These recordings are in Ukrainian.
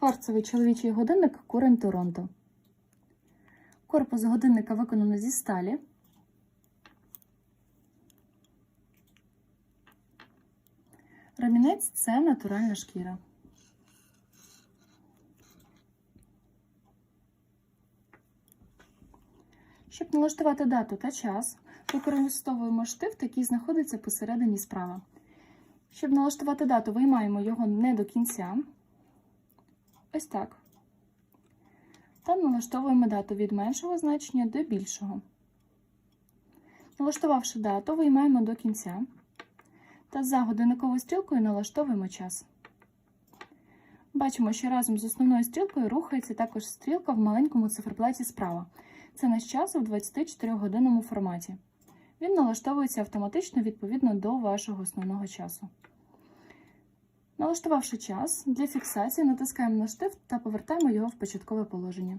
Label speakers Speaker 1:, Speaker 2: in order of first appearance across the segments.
Speaker 1: Кварцевий чоловічий годинник Курен Торонто. Корпус годинника виконано зі сталі. Ремінець це натуральна шкіра. Щоб налаштувати дату та час, використовуємо штифт, який знаходиться посередині справа. Щоб налаштувати дату, виймаємо його не до кінця. Ось так. Та налаштовуємо дату від меншого значення до більшого. Налаштувавши дату, виймаємо до кінця. Та за годинниковою стрілкою налаштовуємо час. Бачимо, що разом з основною стрілкою рухається також стрілка в маленькому циферблаті справа. Це наш час у 24-годинному форматі. Він налаштовується автоматично відповідно до вашого основного часу. Налаштувавши час, для фіксації натискаємо на штифт та повертаємо його в початкове положення.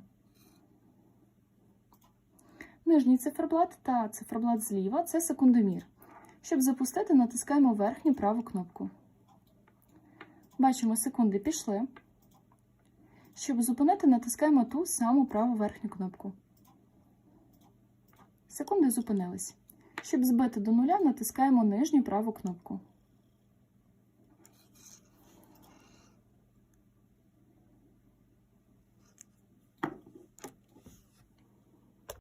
Speaker 1: Нижній циферблат та циферблат зліва це секундомір. Щоб запустити, натискаємо верхню праву кнопку. Бачимо, секунди пішли. Щоб зупинити, натискаємо ту саму праву верхню кнопку. Секунди зупинились. Щоб збити до нуля, натискаємо нижню праву кнопку.